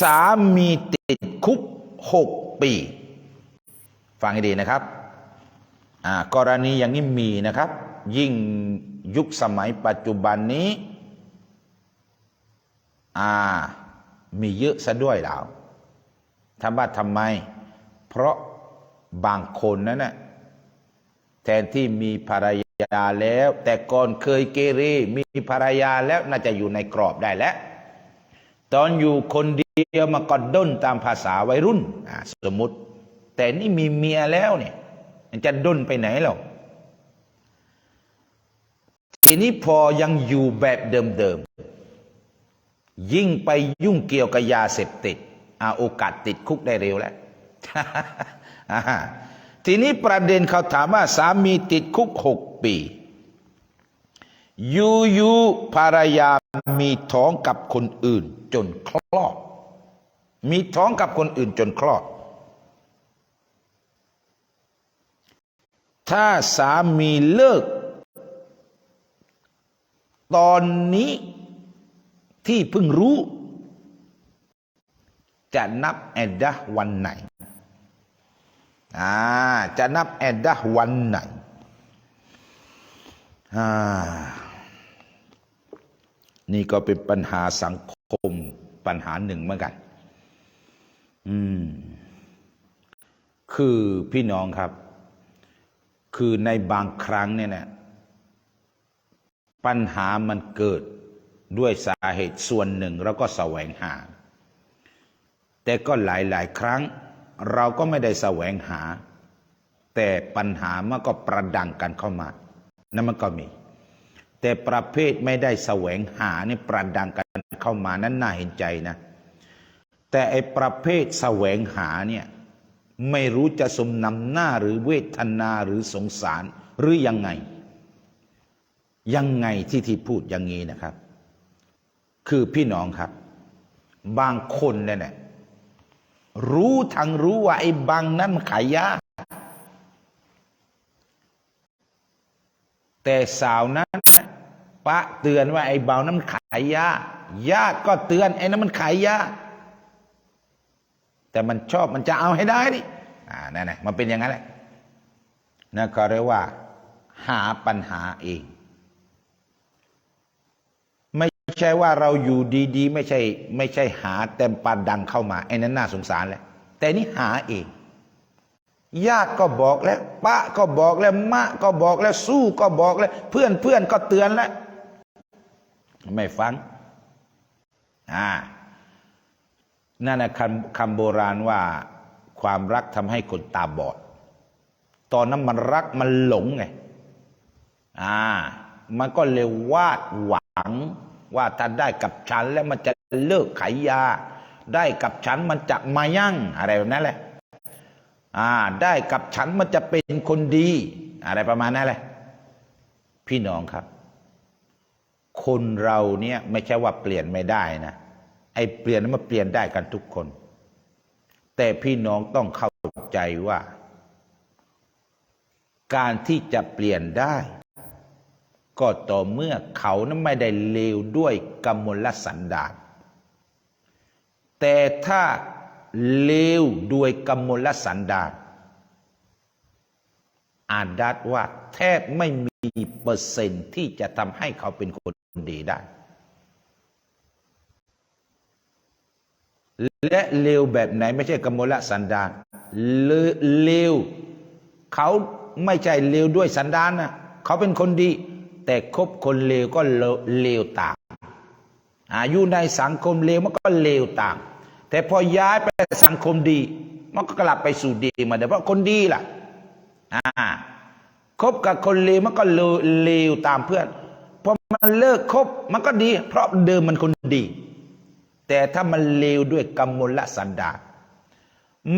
สามีติดคุกหกปี ฟังให้ดีนะครับอ่ากรณีอย่างนี้มีนะครับ ยิ่งยุคสมัยปัจจุบันนี้อ่ามีเยอะซะด้วยแล้วถามว่าทำไม เพราะบางคนนั้นนะแทนที่มีภรรยาแล้ว แต่ก่อนเคยเกเรมีภรรยาแล้วน่าจะอยู่ในกรอบได้แล้ว ตอนอยู่คนเดี ยวมาก็ด้นตามภาษาวัยรุ่นสมมติ แต่นี่มีเมียแล้วเนี่ยมันจะด้นไปไหนหรอกทีนี้พอยังอยู่แบบเดิมๆยิ่งไปยุ่งเกี่ยวกับยาเสพติดอาโอกาสติดคุกได้เร็วแล้วทีนี้ประเด็นเขาถามว่าสามีติดคุกหกปียูยูภรรยามีท้องกับคนอื่นจนคลอด มีท้องกับคนอื่นจนคลอด ถ้าสามีเลิก ตอนนี้ที่เพิ่งรู้ จะนับแอดดะวันไหนอ่าจะนับแอดดะวันไหนอ่านี่ก็เป็นปัญหาสังคมปัญหาหนึ่งเหมือนกัน อืม คือพี่น้องครับ คือในบางครั้งเนี่ยนะปัญหามันเกิดด้วยสาเหตุส่วนหนึ่งเราก็แสวงหา แต่ก็หลาย ๆ ครั้ง เราก็ไม่ได้แสวงหา แต่ปัญหามันก็ประดังกันเข้ามานั่นมันก็มี แต่ประเภทไม่ได้แสวงหานี่ประดังกันเข้ามานั้นน่าเห็นใจนะ แต่ไอประเภทแสวงหาเนี่ยไม่รู้จะสมนำหน้าหรือเวทนาหรือสงสารหรือยังไง ยังไงที่ที่พูดอย่างนี้นะครับ คือพี่น้องครับ บางคนเนี่ยนะรู้ทั้งรู้ว่าไอ้บางนั้นมันขายยาแต่สาวนั้นปะเตือนว่าไอ้เบานั้นมันขายยาญาติก็เตือนไอ้นั้นมันขายยา แต่มันชอบมันจะเอาให้ได้นี่อ่านั่นแหละมันเป็นอย่างนั้นแหละนั่นก็เรียกว่า หาปัญหาเอง ไม่ใช่ว่าเราอยู่ดี ๆ ไม่ใช่ ไม่ใช่หาเต็มปานดังเข้ามาไอ้นั้นน่าสงสารแหละแต่นี่หาเองญาติก็บอกแล้วป้าก็บอกแล้ว มะก็บอกแล้วสู้ก็บอกแล้ว เพื่อนเพื่อนก็เตือนแล้ว ไม่ฟังอ่า นั่นนะคำคำโบราณว่าความรักทำให้คนตาบอด ตอนนั้นมันรักมันหลงไง อ่า มันก็เลยวาดหวัง ว่าถ้าได้กับฉันแล้วมันจะเลิกขายยา ได้กับฉันมันจะมายั่งอะไรแบบนั้นแหละ อ่า ได้กับฉันมันจะเป็นคนดี อะไรประมาณนั้นแหละ พี่น้องครับ คนเราเนี่ยไม่ใช่ว่าเปลี่ยนไม่ได้นะ อ้เปลี่ยนนั้นมันเปลี่ยนได้กันทุกคน แต่พี่น้องต้องเข้าใจว่า การที่จะเปลี่ยนได้ ก็ต่อเมื่อเขานั้นไม่ได้เลวด้วยกมลสันดานแต่ถ้าเลวด้วยกมลสันดานอาจดัดว่าแทบไม่มีเปอร์เซ็นต์ที่จะทำให้เขาเป็นคนดีได้ และเลวแบบไหนไม่ใช่กมลสันดานเลเลวเขาไม่ใช่เลวด้วยสันดานนะเขาเป็นคนดี แต่คบคนเลวก็เลวต่ามอายู่ในสังคมเลวมันก็เลวต่ามแต่พอย้ายไปสังคมดี มันก็กลับไปสู่ดีมาเดี๋ยวเพราะคนดีล่ะอ่าคบกับคนเลวมันก็เลวตามเพื่อนพอมันเลิกคบมันก็ดี เพราะเดิมมันคนดี แต่ถ้ามันเลวด้วยกรรมลสันดาน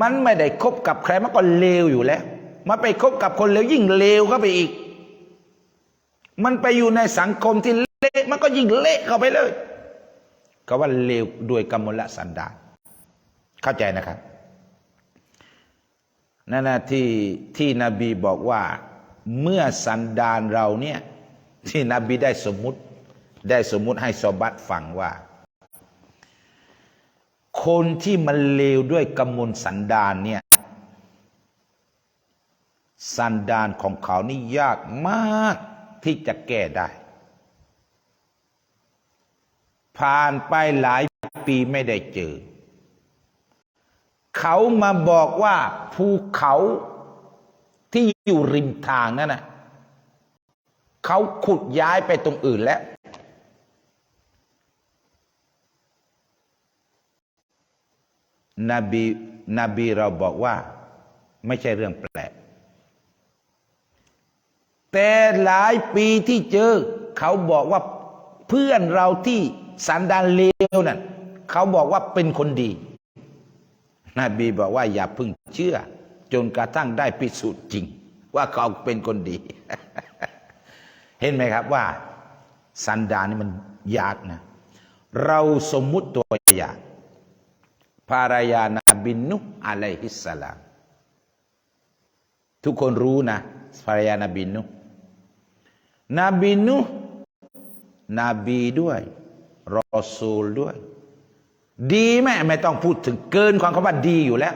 มันไม่ได้คบกับใครมันก็เลวอยู่แล้วมันไปคบกับคนเลวยิ่งเลวเข้าไปอีก มันไปอยู่ในสังคมที่เละมันก็ยิ่งเละเข้าไปเลยก็ว่าเลวด้วยกรรมลสันดานเข้าใจนะครับนั่นนะที่ที่นบีบอกว่าเมื่อสันดานเราเนี่ยที่นบีได้สมมุติได้สมมุติให้ซอบัตฟังว่า คนที่มันเลวด้วยกำมลสันดานเนี่ย สันดานของเขานี่ยากมากที่จะแก้ได้ ผ่านไปหลายปีไม่ได้เจอ เขามาบอกว่าภูเขาที่อยู่ริมทางนั่นนะเขาขุดย้ายไปตรงอื่นแล้ว นบีนบีเราบอกว่า ไม่ใช่เรื่องแปลก แต่หลายปีที่เจอ เขาบอกว่าเพื่อนเราที่สันดานเลวนั่นเขาบอกว่าเป็นคนดี นบีบอกว่าอย่าพึ่งเชื่อ จนกระทั่งได้พิสูจน์จริง ว่าเขาเป็นคนดี เห็นไหมครับว่า สันดานนี่มันยากนะ เราสมมุติตัวอย่าง ภรรยานาบินนุอะลัยฮิสสลาม ทุกคนรู้นะภรรยานาบินนุนบีนุนบีด้วย รอซูลด้วย ดีไหมไม่ต้องพูดถึงเกินความคำว่าดีอยู่แล้ว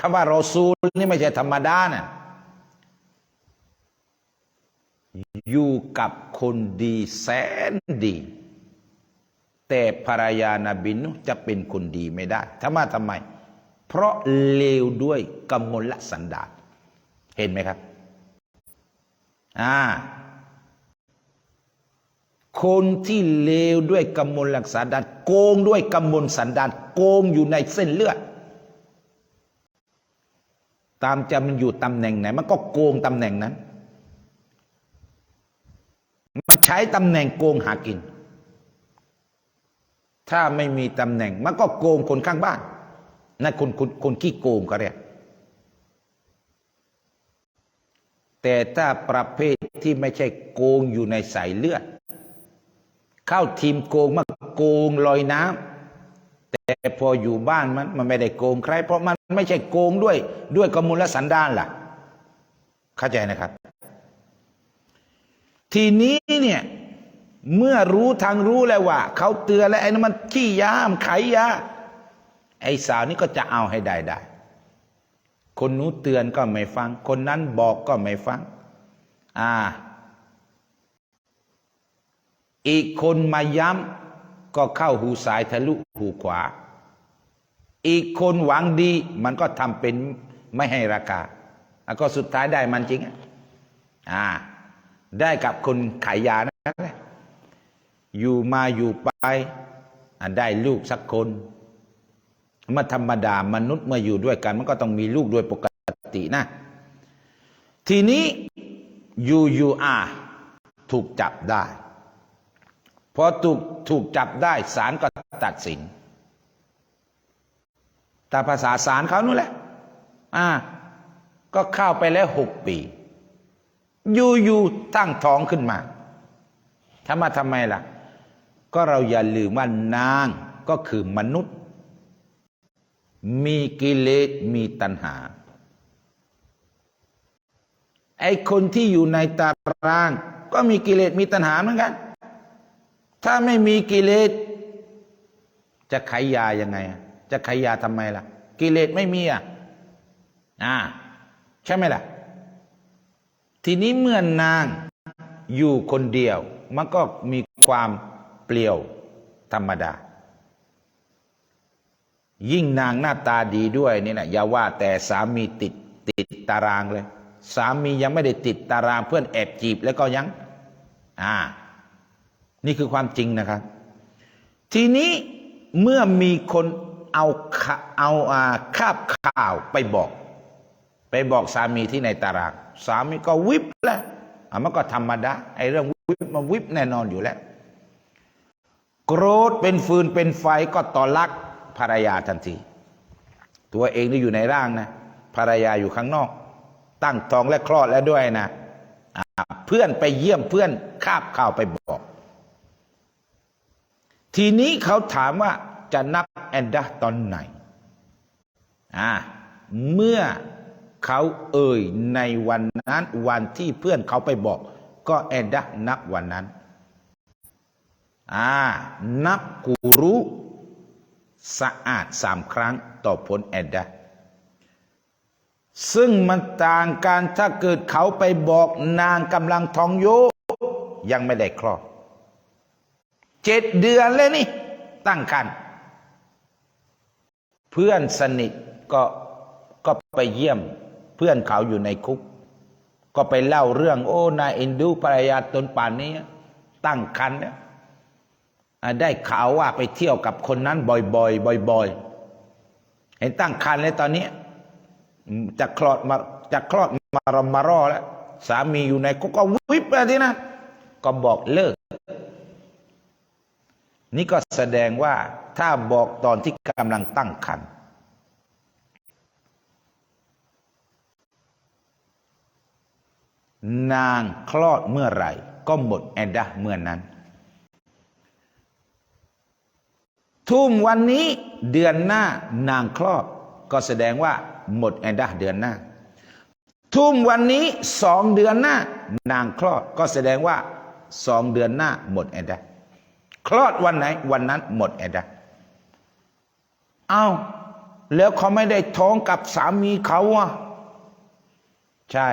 คำว่ารอซูลนี่ไม่ใช่ธรรมดานะอยู่กับคนดีแสนดี แต่ภรรยานาบินุจะเป็นคนดีไม่ได้ทำไมทำไม เพราะเลวด้วยกำมลสันดานเห็นไหมครับ อ่า คนที่เลวด้วยกำมลสันดานโกงด้วยกำมลสันดานโกงอยู่ในเส้นเลือด ตามจะมันอยู่ตำแหน่งไหน มันก็โกงตำแหน่งนั้น มันใช้ตำแหน่งโกงหากิน ถ้าไม่มีตำแหน่ง มันก็โกงคนข้างบ้านนั่นคนคนคนขี้โกงก็เรียกแต่ถ้าประเภทที่ไม่ใช่โกงอยู่ในสายเลือด เข้าทีมโกงมาโกงลอยน้ำแต่พออยู่บ้านมันมันไม่ได้โกงใคร เพราะมันไม่ใช่โกงด้วย ด้วยกำมูลสันดานล่ะ เข้าใจนะครับ ทีนี้เนี่ย เมื่อรู้ทางรู้แล้วว่าเขาเตือนแล้วไอ้นั่นมันขี้ยามไขยาไอ้สาวนี่ก็จะเอาให้ได้ได้คนนู้เตือนก็ไม่ฟัง คนนั้นบอกก็ไม่ฟัง อ่า อีกคนมาย้ำก็เข้าหูซ้ายทะลุหูขวา อีกคนหวังดี มันก็ทำเป็นไม่ให้ราคาแล้วก็สุดท้ายได้มันจริงอ่า ได้กับคนขายยานั่นแหละ อยู่มาอยู่ไปได้ลูกสักคนมาธรรมดามนุษย์เมื่ออยู่ด้วยกัน มันก็ต้องมีลูกโดยปกตินะ ทีนี้ยูยูอาถูกจับได้พอถูกถูกจับได้ศาลก็ตัดสินตามภาษาศาลเขานู่นแหละ อ่า ก็เข้าไปแล้วหกปี อยู่อยู่ตั้งท้องขึ้นมาทำมาทำไมล่ะ ก็เราอย่าลืมว่านางก็คือมนุษย์ มีกิเลสมีตัณหา ไอคนที่อยู่ในตาราง ก็มีกิเลสมีตัณหาเหมือนกัน ถ้าไม่มีกิเลสจะขายยายังไง จะขายยาทำไมล่ะ กิเลสไม่มีอะอ่าใช่ไหมล่ะ ทีนี้เมื่อนางอยู่คนเดียว มันก็มีความ เปลี่ยวธรรมดา ยิ่งนางหน้าตาดีด้วยนี่นะอย่าว่าแต่สามีติดติดตารางเลย สามียังไม่ได้ติดตารางเพื่อนแอบจีบแล้วก็ยัง อ่า นี่คือความจริงนะครับ ทีนี้เมื่อมีคนเอาข่าเอาอาคาบข่าวไปบอก ไปบอกสามีที่ในตาราง สามีก็วิบแล้วอะมันก็ธรรมดาไอ้เรื่องวิบมาวิบแน่นอนอยู่แล้ว โกรธเป็นฟืนเป็นไฟก็ต่อลักภรรยาทันที ตัวเองนี่อยู่ในร่างนะภรรยาอยู่ข้างนอก ตั้งท้องและคลอดแล้วด้วยนะอะเพื่อนไปเยี่ยมเพื่อนคาบข่าวไปบอก ทีนี้เขาถามว่าจะนับแอนดาตอนไหนอ่าเมื่อเขาเอ่ยในวันนั้นวันที่เพื่อนเขาไปบอก ก็แอนดานับวันนั้น อ่านับกูรู้สะอาดสามครั้งต่อผลแอดดาซึ่งมันต่างกันถ้าเกิดเขาไปบอกนางกำลังท้องโยยังไม่ได้คลอดเจ็ดเดือนเลยนี่ ตั้งคันเพื่อนสนิทก็ก็ไปเยี่ยม เพื่อนเขาอยู่ในคุก ก็ไปเล่าเรื่อง โอ้นายเอ็นดูภรรยาตนป่านนี้ ตั้งคันเนี่ย ได้ข่าวว่าไปเที่ยวกับคนนั้นบ่อยๆบ่อยๆเห็นตั้งคันเลยตอนนี้จะคลอดมาจะคลอดมารอมารอแล้ว สามีอยู่ในคุกก็วิบไปที่นั่นก็บอกเลิก นี่ก็แสดงว่าถ้าบอกตอนที่กำลังตั้งครรภ์นางคลอดเมื่อไหร่ ก็หมดแอดดาเมื่อนั้น ทุ่มวันนี้เดือนหน้านางคลอดก็แสดงว่าหมดแอดดาเดือนหน้า ทุ่มวันนี้สองเดือนหน้านางคลอดก็แสดงว่าสองเดือนหน้าหมดแอดดาคลอดวันไหนวันนั้นหมดแอดดาเอา้าแล้วเขาไม่ได้ท้องกับสามีเขาอะใช่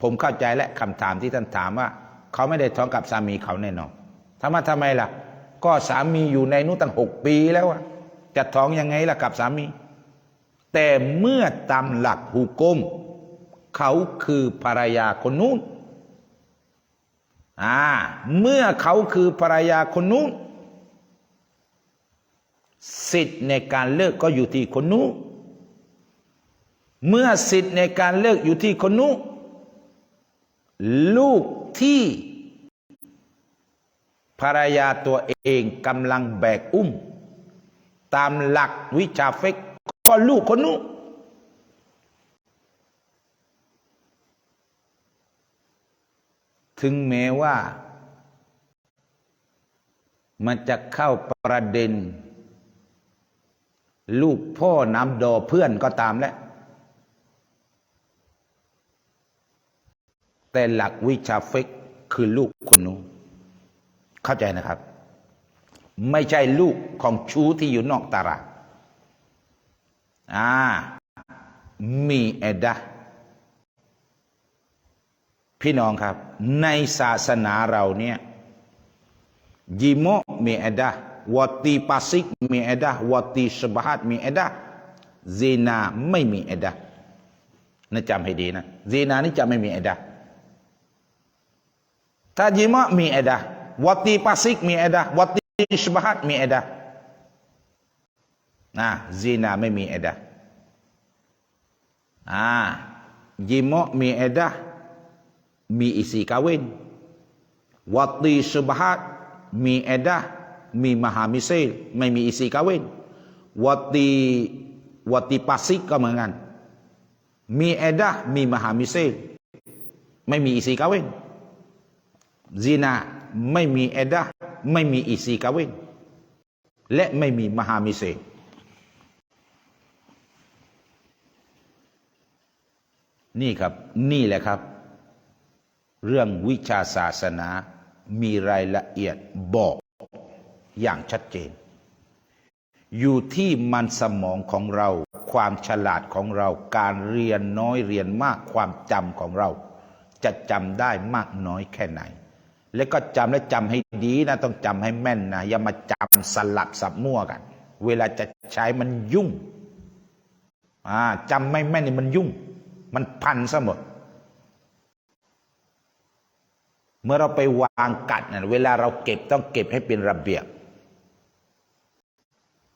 ผมเข้าใจและคำถามที่ท่านถามว่า เขาไม่ได้ท้องกับสามีเขาแน่นอนทำไมทำไมล่ะ ก็สามีอยู่ในนู้นตั้งหกปีแล้วอะจะท้องยังไงล่ะกับสามี แต่เมื่อตามหลักหุกมเขาคือภรรยาคนนู้นอ่าเมื่อเขาคือภรรยาคนนู้นสิทธิ์ในการเลิกก็อยู่ที่คนนู้นเมื่อสิทธิ์ในการเลิกอยู่ที่คนนู้นลูกที่ ภรรยาตัวเองกำลังแบกอุ้ม ตามหลักวิชาเฟกก็ลูกคนนู้นถึงแม้ว่า มันจะเข้าประเด็น ลูกพ่อน้ำดอเพื่อนก็ตามแล้วแต่หลักวิชาเฟกคือลูกคนนู้น เข้าใจนะครับ ไม่ใช่ลูกของชู้ที่อยู่นอกตารางอ่ามีเอดาพี่น้องครับ ในศาสนาเราเนี่ยยิโมมีเอดาวตีปัสิกมีเอดาวตีสบหัตมีเอดาเซนาไม่มีเอดานะจำให้ดีนะเซนานี่จะไม่มีเอดาถ้ายิโมมีเอดา วตีปัสิกมีเอดาวตีสบหัตมีเอดานะเซนาไม่มีเอดาอ่ายิโมมีเอดามี isi kawin wati subhat mi edah mi maha misil ไม่มี isi kawin wati wati pasik ก็เหมือนกันมีเไม่มีเวนซีนาไม่มีเอดาไม่มีอีซีกาเวนและไม่มีมหามิเซลนี่ครับนี่แหละครับ เรื่องวิชาศาสนามีรายละเอียดบอกอย่างชัดเจน อยู่ที่มันสมองของเรา ความฉลาดของเรา การเรียนน้อยเรียนมากความจำของเรา จะจำได้มากน้อยแค่ไหน และก็จำและจำให้ดีนะ ต้องจำให้แม่นนะอย่ามาจำสลับสับมั่วกัน เวลาจะใช้มันยุ่งอ่าจำไม่แม่นนี่มันยุ่ง มันพันซะหมดเมื่อเราไปวางกัดนะเวลาเราเก็บต้องเก็บให้เป็นระเบียบ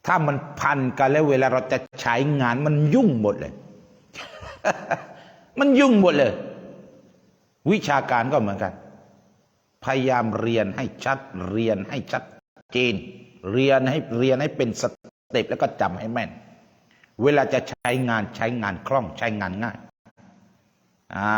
ถ้ามันพันกันแล้ว เวลาเราจะใช้งานมันยุ่งหมดเลย มันยุ่งหมดเลย วิชาการก็เหมือนกัน พยายามเรียนให้ชัด เรียนให้ชัดเจน เรียนให้เรียนให้เป็นสเต็ปแล้วก็จำให้แม่น เวลาจะใช้งานใช้งานคล่องใช้งานง่ายอ่า